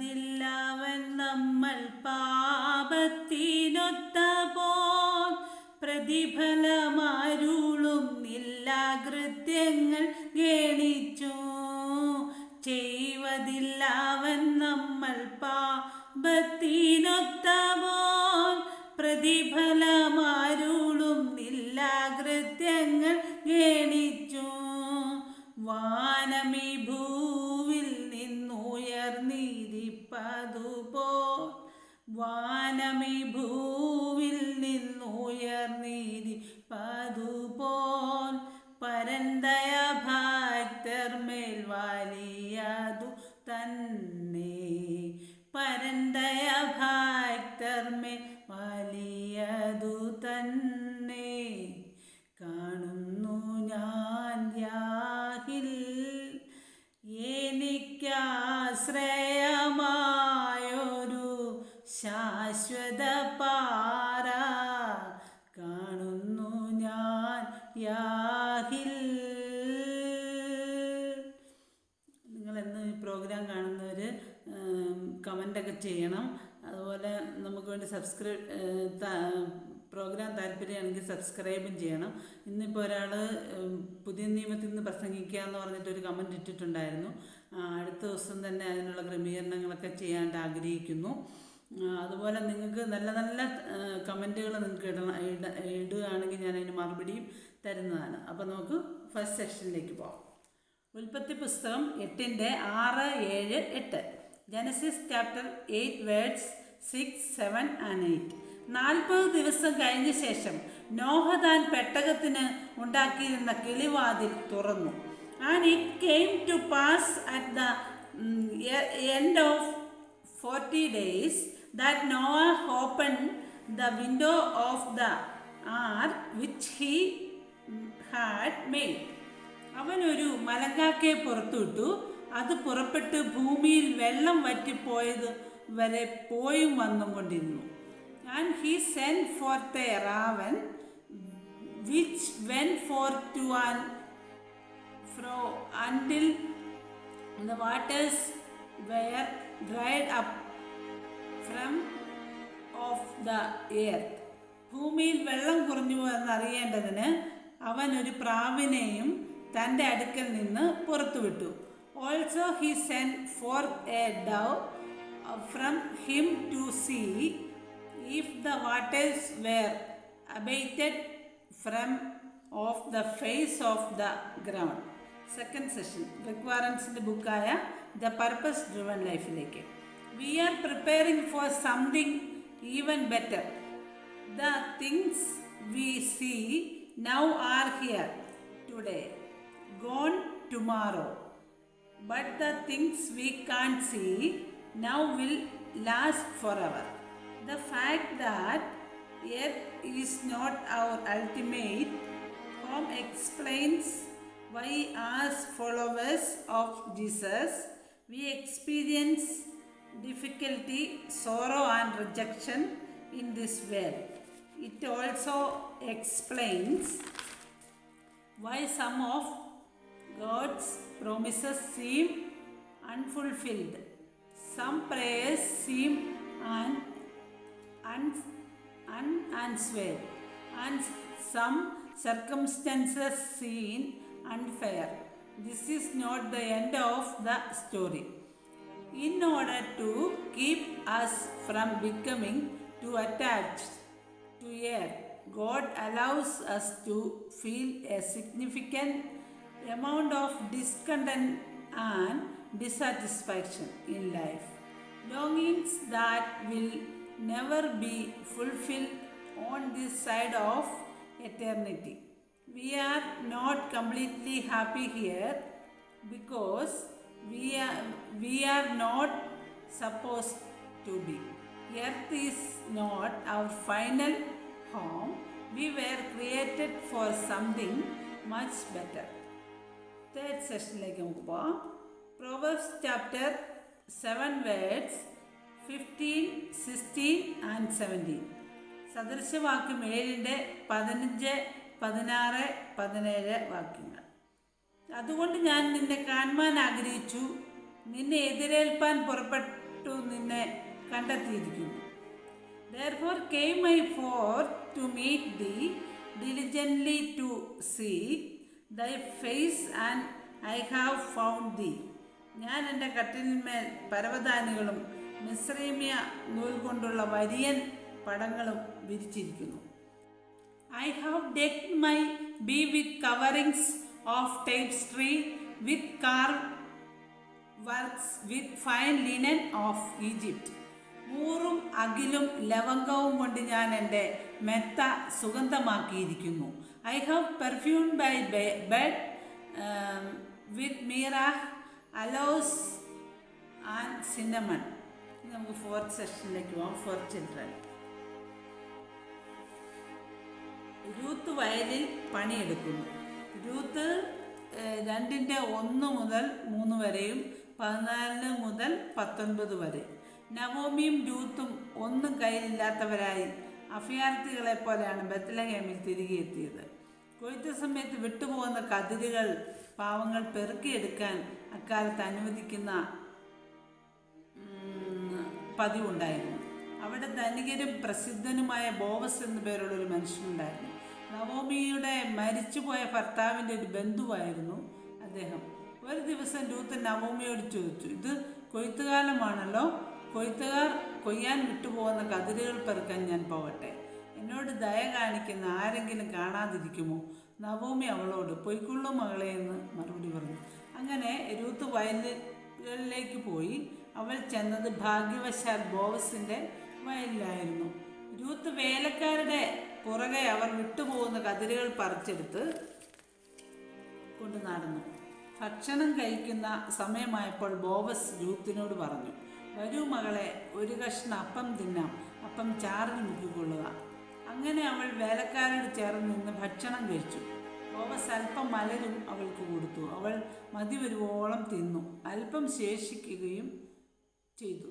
ചെയ്വതില്ലവൻ നമ്മൾ പാപത്തിനൊത്ത പോൽ പ്രതിഫലമാരുളും നില്ല കൃത്യങ്ങൾ ഗണിച്ചു. ചെയ്വതില്ലവൻ നമ്മൾ പാപത്തിനൊത്ത പോൽ പ്രതിഫലമാരുളും പരന്തയ ഭക്തർമേൽ വലിയതു തന്നെ. പരന്തയ ഭക്തർമേൽ വലിയതു തന്നെ. കാണുന്നു ഞാൻ യാഹിൽ എനിക്കാശ്രയമായൊരു ശാശ്വത പാറ ചെയ്യണം. അതുപോലെ നമുക്ക് വേണ്ടി സബ്സ്ക്രൈബ് പ്രോഗ്രാം താല്പര്യമാണെങ്കിൽ സബ്സ്ക്രൈബും ചെയ്യണം. ഇന്നിപ്പോൾ ഒരാൾ പുതിയ നിയമത്തിൽ നിന്ന് പ്രസംഗിക്കുക എന്ന് പറഞ്ഞിട്ടൊരു കമന്റ് ഇട്ടിട്ടുണ്ടായിരുന്നു. അടുത്ത ദിവസം തന്നെ അതിനുള്ള ക്രമീകരണങ്ങളൊക്കെ ചെയ്യാനായിട്ട് ആഗ്രഹിക്കുന്നു. അതുപോലെ നിങ്ങൾക്ക് നല്ല നല്ല കമന്റുകൾ നിങ്ങൾക്ക് ഇടണം ഇട- ഇടുകയാണെങ്കിൽ ഞാൻ അതിന് മറുപടിയും തരുന്നതാണ്. അപ്പോൾ നമുക്ക് ഫസ്റ്റ് സെക്ഷനിലേക്ക് പോകാം ഉൽപ്പത്തി പുസ്തകം എട്ടിന്റെ ആറ് ഏഴ് എട്ട്. Genesis chapter eight verses six seven and eight നാൽപ്പത് ദിവസം കഴിഞ്ഞ ശേഷം നോഹ താൻ പെട്ടകത്തിന് ഉണ്ടാക്കിയിരുന്ന കിളിവാതിൽ തുറന്നു. And it came to pass at the end of forty days that Noah open the window of the ark which he had made അവനൊരു മലങ്കാക്കയെ പുറത്തുവിട്ടു. അത് പുറപ്പെട്ട് ഭൂമിയിൽ വെള്ളം വറ്റിപ്പോയത് വരെ പോയും വന്നും കൊണ്ടിരുന്നു and he sent forth a raven which went forth to and fro until the waters were dried up from off the earth ഭൂമിയിൽ വെള്ളം കുറഞ്ഞു എന്നറിയേണ്ടതിന് അവൻ ഒരു പ്രാവിനെയും തന്റെ അടുക്കൽ നിന്ന് പുറത്തുവിട്ടു. Also he sent forth a dove from him to see if the waters were abated from off the face of the ground second session റിക്വയറൻസിന്റെ ബുക്കായ ദ പർപ്പസ് ഡ്രിവൺ ലൈഫിലേക്ക് we are preparing for something even better The things we see now are here today, gone tomorrow. But the things we can't see now will last forever. The fact that earth is not our ultimate home explains why, as followers of Jesus, we experience difficulty, sorrow, and rejection in this world. It also explains why some of God's promises seem unfulfilled. Some prayers seem un- un- unanswered, and some circumstances seem unfair. This is not the end of the story. In order to keep us from becoming too attached to earth, God allows us to feel a significant amount of discontent and dissatisfaction in life. Longings that will never be fulfilled on this side of eternity. We are not completely happy here because we are, we are not supposed to be. Earth is not our final home. We were created for something much better. Third സെഷനിലേക്ക് നമുക്ക് പോവാം. Proverbs chapter seven verses fifteen sixteen and seventeen സദൃശവാക്യം ഏഴിന്റെ പതിനഞ്ച് പതിനാറ് പതിനേഴ് വാക്യങ്ങൾ. അതുകൊണ്ട് ഞാൻ നിന്നെ കാണുവാൻ ആഗ്രഹിച്ചു. നിന്നെ എതിരേൽപ്പാൻ പുറപ്പെട്ടു നിന്നെ കണ്ടെത്തിയിരിക്കുന്നു. Therefore came I forth to meet thee diligently to seek thy face, and I have found thee. ഞാൻ എന്റെ കട്ടിലിന്മേൽ പരവതാനികളും മിശ്രീമ്യ നൂൽ കൊണ്ടുള്ള വരിയൻ പടങ്ങളും വിരിച്ചിരിക്കുന്നു I have decked my bee with coverings of tapestry, with carved works, with fine linen of Egypt. മൂറും അകിലും ലവംഗവും കൊണ്ട് ഞാൻ എന്റെ മെത്ത സുഗന്ധമാക്കിയിരിക്കുന്നു I have perfumed my bed with myrrh aloes and cinnamon നമുക്ക് ഫോർത്ത് സെഷനിലേക്ക് പോകാം ഫോർ ചിൽഡ്രൻ രൂത്ത് വയലിൽ പണിയെടുക്കുന്നു. Ruth രണ്ടിന്റെ ഒന്ന് മുതൽ മൂന്ന് വരെയും പതിനാലിന് മുതൽ പത്തൊൻപത് വരെ. നവോമിയും രൂത്തും ഒന്നും കയ്യിലില്ലാത്തവരായി. അഭയാർത്ഥികളെ പോലെയാണ് ബത്ലഹേമിൽ തിരികെ എത്തിയത്. കൊയ്ത്ത് സമയത്ത് വിട്ടുപോകുന്ന കതിരുകൾ പാവങ്ങൾ പെറുക്കിയെടുക്കാൻ അക്കാലത്ത് അനുവദിക്കുന്ന പതിവുണ്ടായിരുന്നു. അവിടെ ധനികരും പ്രസിദ്ധനുമായ ബോവസ് എന്നു പേരുള്ള ഒരു മനുഷ്യനുണ്ടായിരുന്നു. നവോമിയുടെ മരിച്ചുപോയ ഭർത്താവിന്റെ ഒരു ബന്ധുവായിരുന്നു അദ്ദേഹം. ഒരു ദിവസം രൂത്ത് നവോമിയോട് ചോദിച്ചു ഇത് കൊയ്ത്തുകാലമാണല്ലോ കൊയ്ത്തുകാർ കൊയ്യാൻ വിട്ടുപോകുന്ന കതിരുകൾ പെറുക്കാൻ ഞാൻ പോകട്ടെ? എന്നോട് ദയ കാണിക്കുന്ന ആരെങ്കിലും കാണാതിരിക്കുമോ? നവോമി അവളോട് പൊയ്ക്കുള്ള മകളെ എന്ന് മറുപടി പറഞ്ഞു. അങ്ങനെ രൂത്ത് വയലുകളിലേക്ക് പോയി. അവൾ ചെന്നത് ഭാഗ്യവശാൽ ബോവസിന്റെ വയലിലായിരുന്നു. രൂത്ത് വേലക്കാരുടെ പുറകെ അവർ വിട്ടുപോകുന്ന കതിരുകൾ പറിച്ചെടുത്ത് കൊണ്ട് നടന്നു ഭക്ഷണം കഴിക്കുന്ന സമയമായപ്പോൾ ബോവസ് രൂത്തിനോട് പറഞ്ഞു വരൂ മകളെ ഒരു കഷ്ണം അപ്പം തിന്നാം. അപ്പം ചാറിൽ മുക്കിക്കൊള്ളുക. അങ്ങനെ അവൾ വേലക്കാരോട് ചേർന്ന് നിന്ന് ഭക്ഷണം കഴിച്ചു. ബോവസ് അല്പം മലരും അവൾക്ക് കൊടുത്തു. അവൾ മതി വരുവോളം തിന്നു. അല്പം ശേഷിക്കുകയും ചെയ്തു.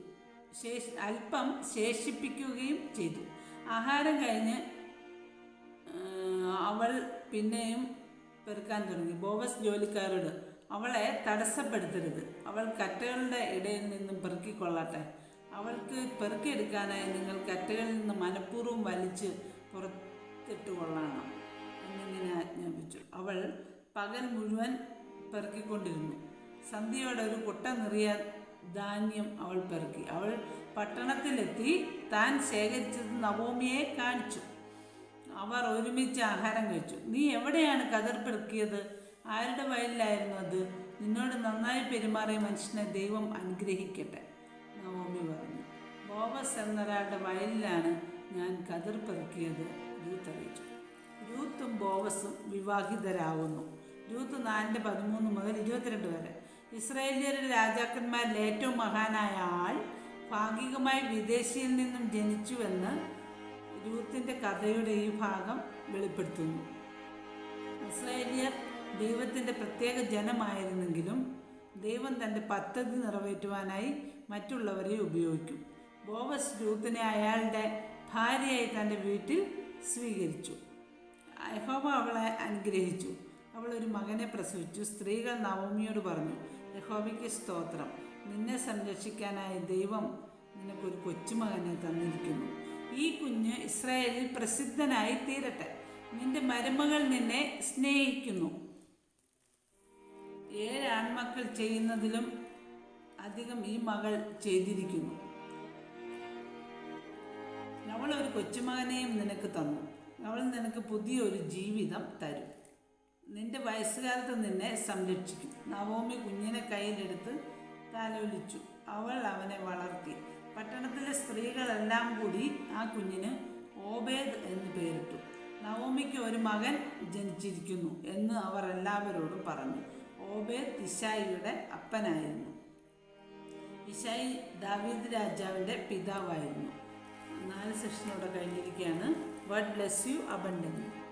ശേഷി അല്പം ശേഷിപ്പിക്കുകയും ചെയ്തു. ആഹാരം കഴിഞ്ഞ് അവൾ പിന്നെയും പെറുക്കാൻ തുടങ്ങി. ബോവസ് ജോലിക്കാരോട് അവളെ തടസ്സപ്പെടുത്തരുത്. അവൾ കറ്റകളുടെ ഇടയിൽ നിന്നും പെറുക്കിക്കൊള്ളട്ടെ. അവൾക്ക് പെറുക്കിയെടുക്കാനായി നിങ്ങൾ കറ്റകളിൽ നിന്ന് മനഃപൂർവം വലിച്ച് പുറത്തിട്ട് കൊള്ളണം എന്നിങ്ങനെ ആജ്ഞാപിച്ചു. അവൾ പകൽ മുഴുവൻ പെറുക്കിക്കൊണ്ടിരുന്നു. സന്ധ്യയോടെ ഒരു കുട്ട നിറിയ ധാന്യം അവൾ പെറുക്കി. അവൾ പട്ടണത്തിലെത്തി താൻ ശേഖരിച്ചത് നവോമിയെ കാണിച്ചു. അവർ ഒരുമിച്ച് ആഹാരം കഴിച്ചു. നീ എവിടെയാണ് കതിർ പെറുക്കിയത്? ആരുടെ വയലിലായിരുന്നു അത്? നിന്നോട് നന്നായി പെരുമാറിയ മനുഷ്യനെ ദൈവം അനുഗ്രഹിക്കട്ടെ. ബോബസ് എന്നൊരാളുടെ വയലിലാണ് ഞാൻ കതിർ പെറുക്കിയത്. രൂത്ത് അറിയിച്ചു. രൂത്തും ബോവസും വിവാഹിതരാകുന്നു രൂത്ത് നാലിന്റെ പതിമൂന്ന് മുതൽ ഇരുപത്തിരണ്ട് വരെ. ഇസ്രായേലിയരുടെ രാജാക്കന്മാരിൽ ഏറ്റവും മഹാനായ ആൾ ഭാഗികമായി വിദേശിയിൽ നിന്നും ജനിച്ചുവെന്ന് രൂത്തിന്റെ കഥയുടെ ഈ ഭാഗം വെളിപ്പെടുത്തുന്നു. ഇസ്രായേലിയർ ദൈവത്തിന്റെ പ്രത്യേക ജനമായിരുന്നെങ്കിലും ദൈവം തന്റെ പദ്ധതി നിറവേറ്റുവാനായി മറ്റുള്ളവരെ ഉപയോഗിക്കും. ബോവസ് രൂത്തിനെ അയാളുടെ ഭാര്യയായി തന്റെ വീട്ടിൽ സ്വീകരിച്ചു. യഹോബ അവളെ അനുഗ്രഹിച്ചു. അവൾ ഒരു മകനെ പ്രസവിച്ചു. സ്ത്രീകൾ നവമിയോട് പറഞ്ഞു യഹോബയ്ക്ക് സ്തോത്രം. നിന്നെ സംരക്ഷിക്കാനായി ദൈവം നിനക്കൊരു കൊച്ചുമകനെ തന്നിരിക്കുന്നു. ഈ കുഞ്ഞ് ഇസ്രായേലിൽ പ്രസിദ്ധനായി തീരട്ടെ. നിന്റെ മരുമകൾ നിന്നെ സ്നേഹിക്കുന്നു. ഏഴ് ആൺമക്കൾ ചെയ്യുന്നതിലും അധികം ഈ മകൾ ചെയ്തിരിക്കുന്നു. അവൾ ഒരു കൊച്ചുമകനെയും നിനക്ക് തന്നു. അവൾ നിനക്ക് പുതിയൊരു ജീവിതം തരും. നിന്റെ വയസ്സുകാലത്ത് നിന്നെ സംരക്ഷിക്കും. നവോമി കുഞ്ഞിനെ കയ്യിലെടുത്ത് താലോലിച്ചു. അവൾ അവനെ വളർത്തി. പട്ടണത്തിലെ സ്ത്രീകളെല്ലാം കൂടി ആ കുഞ്ഞിന് ഓബേദ് എന്ന് പേരിട്ടു. നവോമിക്ക് ഒരു മകൻ ജനിച്ചിരിക്കുന്നു എന്ന് അവർ എല്ലാവരോടും പറഞ്ഞു. ഓബേദ് ഇഷായിയുടെ അപ്പനായിരുന്നു. ഇഷായി ദാവീദ് രാജാവിന്റെ പിതാവായിരുന്നു. നാല് സെഷനോടെ കഴിഞ്ഞിരിക്കുകയാണ്. വട്ട് ബ്ലെസ് യു അബൻഡന്റ്